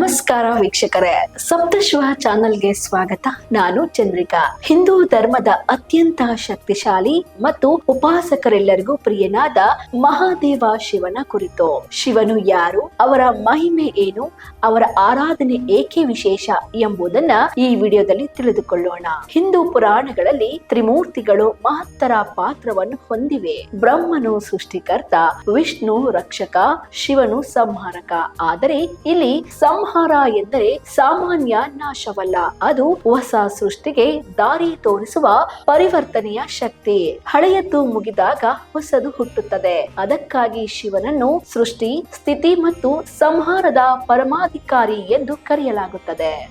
ವೀಕ್ಷಕರೇ. ಸಪ್ತಶ್ವ ಚಾನೆಲ್ಗೆ ಸ್ವಾಗತ. ನಾನು ಚಂದ್ರಿಕಾ. ಹಿಂದೂ ಧರ್ಮದ ಅತ್ಯಂತ ಶಕ್ತಿಶಾಲಿ ಮತ್ತು ಉಪಾಸಕರೆಲ್ಲರಿಗೂ ಪ್ರಿಯನಾದ ಮಹಾದೇವ ಶಿವನ ಕುರಿತು. ಶಿವನು ಯಾರು, ಅವರ ಮಹಿಮೆ ಏನು, ಅವರ ಆರಾಧನೆ ಏಕೆ ವಿಶೇಷ ಎಂಬುದನ್ನ ಈ ವಿಡಿಯೋದಲ್ಲಿ ತಿಳಿದುಕೊಳ್ಳೋಣ. ಹಿಂದೂ ಪುರಾಣಗಳಲ್ಲಿ ತ್ರಿಮೂರ್ತಿಗಳು ಮಹತ್ತರ ಪಾತ್ರವನ್ನು ಹೊಂದಿವೆ. ಬ್ರಹ್ಮನು ಸೃಷ್ಟಿಕರ್ತ, ವಿಷ್ಣು ರಕ್ಷಕ, ಶಿವನು ಸಂಹಾರಕ. ಆದರೆ ಇಲ್ಲಿ ಸಂಹಾರ ಎಂದರೆ ಸಾಮಾನ್ಯ ನಾಶವಲ್ಲ. ಅದು ಹೊಸ ಸೃಷ್ಟಿಗೆ ದಾರಿ ತೋರಿಸುವ ಪರಿವರ್ತನೆಯ ಶಕ್ತಿ. ಹಳೆಯದ್ದು ಮುಗಿದಾಗ ಹೊಸದು ಹುಟ್ಟುತ್ತದೆ. ಅದಕ್ಕಾಗಿ ಶಿವನನ್ನು ಸೃಷ್ಟಿ, ಸ್ಥಿತಿ ಮತ್ತು ಸಂಹಾರದ ಪರಮಾಧಿಕಾರಿ ಎಂದು ಕರೆಯಲಾಗುತ್ತದೆ.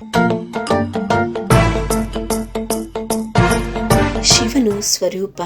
ಶಿವನು ಸ್ವರೂಪ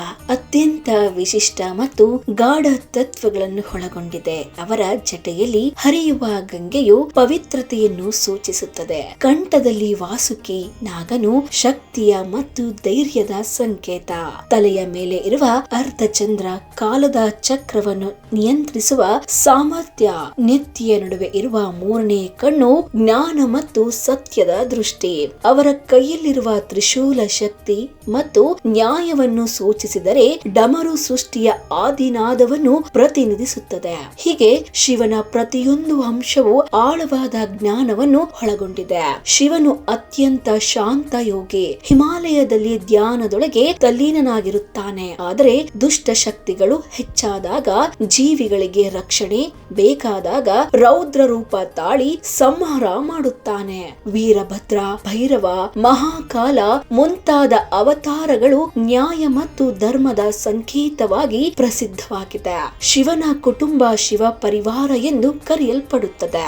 ಅತ್ಯಂತ ವಿಶಿಷ್ಟ ಮತ್ತು ಗಾಢ ತತ್ವಗಳನ್ನು ಒಳಗೊಂಡಿದೆ. ಅವರ ಜಟೆಯಲ್ಲಿ ಹರಿಯುವ ಗಂಗೆಯು ಪವಿತ್ರತೆಯನ್ನು ಸೂಚಿಸುತ್ತದೆ. ಕಂಠದಲ್ಲಿ ವಾಸುಕಿ, ನಾಗನು ಶಕ್ತಿಯ ಮತ್ತು ಧೈರ್ಯದ ಸಂಕೇತ. ತಲೆಯ ಮೇಲೆ ಇರುವ ಅರ್ಧಚಂದ್ರ ಕಾಲದ ಚಕ್ರವನ್ನು ನಿಯಂತ್ರಿಸುವ ಸಾಮರ್ಥ್ಯ. ನಿತ್ಯ ನಡುವೆ ಇರುವ ಮೂರನೇ ಕಣ್ಣು ಜ್ಞಾನ ಮತ್ತು ಸತ್ಯದ ದೃಷ್ಟಿ. ಅವರ ಕೈಯಲ್ಲಿರುವ ತ್ರಿಶೂಲ ಶಕ್ತಿ ಮತ್ತು ನ್ಯಾಯವನ್ನು ಸೂಚಿಸಿದರೆ ಡಮರು ಸೃಷ್ಟಿಯ ಆದಿನಾದವನ್ನು ಪ್ರತಿನಿಧಿಸುತ್ತದೆ. ಹೀಗೆ ಶಿವನ ಪ್ರತಿಯೊಂದು ಅಂಶವು ಆಳವಾದ ಜ್ಞಾನವನ್ನು ಒಳಗೊಂಡಿದೆ. ಶಿವನು ಅತ್ಯಂತ ಶಾಂತ ಯೋಗಿ ಹಿಮಾಲಯದಲ್ಲಿ ಧ್ಯಾನದೊಳಗೆ ತಲ್ಲೀನನಾಗಿರುತ್ತಾನೆ. ಆದರೆ ದುಷ್ಟ ಶಕ್ತಿಗಳು ಹೆಚ್ಚಾದಾಗ ಜೀವಿಗಳಿಗೆ ರಕ್ಷಣೆ, ಬೇಕಾದಾಗ ರೌದ್ರ ರೂಪ ತಾಳಿ ಸಂಹಾರ ಮಾಡುತ್ತಾನೆ. ವೀರಭದ್ರ, ಭೈರವ, ಮಹಾಕಾಲ ಮುಂತಾದ ಅವತಾರಗಳು ನ್ಯಾಯ ಮತ್ತು ಧರ್ಮದ ಸಂಕೇತವಾಗಿ ಪ್ರಸಿದ್ಧವಾಗಿದೆ. ಶಿವನ ಕುಟುಂಬ ಶಿವ ಪರಿವಾರ ಎಂದು ಕರೆಯಲ್ಪಡುತ್ತದೆ.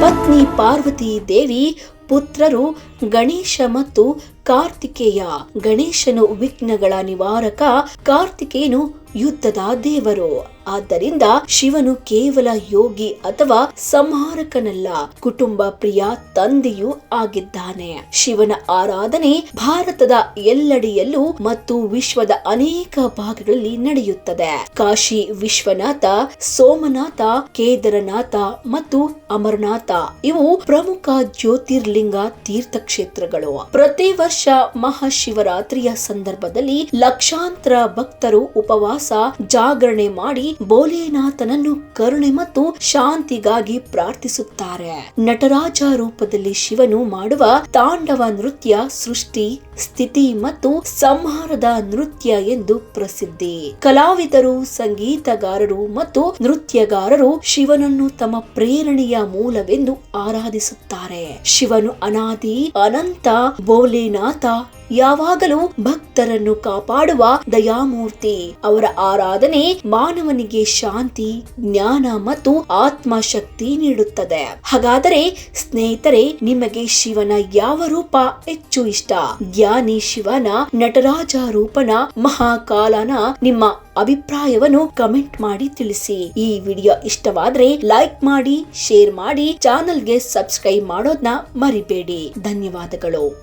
ಪತ್ನಿ ಪಾರ್ವತಿ ದೇವಿ ಪುತ್ರರು ಗಣೇಶ ಮತ್ತು ಕಾರ್ತಿಕೇಯ ಗಣೇಶನು ವಿಘ್ನಗಳ ನಿವಾರಕ ಕಾರ್ತಿಕೇಯನು ಯುದ್ಧದ ದೇವರು. ಆದ್ದರಿಂದ ಶಿವನು ಕೇವಲ ಯೋಗಿ ಅಥವಾ ಸಂಹಾರಕನಲ್ಲ, ಕುಟುಂಬ ಪ್ರಿಯ ತಂದೆಯೂ ಆಗಿದ್ದಾನೆ. ಶಿವನ ಆರಾಧನೆ ಭಾರತದ ಎಲ್ಲೆಡೆಯಲ್ಲೂ ಮತ್ತು ವಿಶ್ವದ ಅನೇಕ ಭಾಗಗಳಲ್ಲಿ ನಡೆಯುತ್ತದೆ. ಕಾಶಿ ವಿಶ್ವನಾಥ, ಸೋಮನಾಥ, ಕೇದಾರನಾಥ ಮತ್ತು ಅಮರನಾಥ ಇವು ಪ್ರಮುಖ ಜ್ಯೋತಿರ್ಲಿಂಗ ತೀರ್ಥಕ್ಷೇತ್ರಗಳು. ಪ್ರತಿ ವರ್ಷ ಮಹಾಶಿವರಾತ್ರಿಯ ಸಂದರ್ಭದಲ್ಲಿ ಲಕ್ಷಾಂತರ ಭಕ್ತರು ಉಪವಾಸ ಜಾಗರಣೆ ಮಾಡಿ ಭೋಲೆನಾಥನನ್ನು ಕರುಣೆ ಮತ್ತು ಶಾಂತಿಗಾಗಿ ಪ್ರಾರ್ಥಿಸುತ್ತಾರೆ. ನಟರಾಜ ರೂಪದಲ್ಲಿ ಶಿವನು ಮಾಡುವ ತಾಂಡವ ನೃತ್ಯ ಸೃಷ್ಟಿ, ಸ್ಥಿತಿ ಮತ್ತು ಸಂಹಾರದ ನೃತ್ಯ ಎಂದು ಪ್ರಸಿದ್ಧಿ. ಕಲಾವಿದರು, ಸಂಗೀತಗಾರರು ಮತ್ತು ನೃತ್ಯಗಾರರು ಶಿವನನ್ನು ತಮ್ಮ ಪ್ರೇರಣೆಯ ಮೂಲವೆಂದು ಆರಾಧಿಸುತ್ತಾರೆ. ಶಿವನು ಅನಾದಿ, ಅನಂತ ಬೋಲೆನಾಥ ಯಾವಾಗಲೂ ಭಕ್ತರನ್ನು ಕಾಪಾಡುವ ದಯಾಮೂರ್ತಿ. ಅವರ ಆರಾಧನೆ ಮಾನವನಿಗೆ ಶಾಂತಿ, ಜ್ಞಾನ ಮತ್ತು ಆತ್ಮ ಶಕ್ತಿ ನೀಡುತ್ತದೆ. ಹಾಗಾದರೆ ಸ್ನೇಹಿತರೆ, ನಿಮಗೆ ಶಿವನ ಯಾವ ರೂಪ ಹೆಚ್ಚು ಇಷ್ಟ? ಜ್ಞಾನಿ ಶಿವನ, ನಟರಾಜ ರೂಪನ, ಮಹಾಕಾಲನ? ನಿಮ್ಮ ಅಭಿಪ್ರಾಯವನ್ನು ಕಮೆಂಟ್ ಮಾಡಿ ತಿಳಿಸಿ. ಈ ವಿಡಿಯೋ ಇಷ್ಟವಾದ್ರೆ ಲೈಕ್ ಮಾಡಿ, ಶೇರ್ ಮಾಡಿ, ಚಾನೆಲ್ಗೆ ಸಬ್ಸ್ಕ್ರೈಬ್ ಮಾಡೋದನ್ನ ಮರಿಬೇಡಿ. ಧನ್ಯವಾದಗಳು.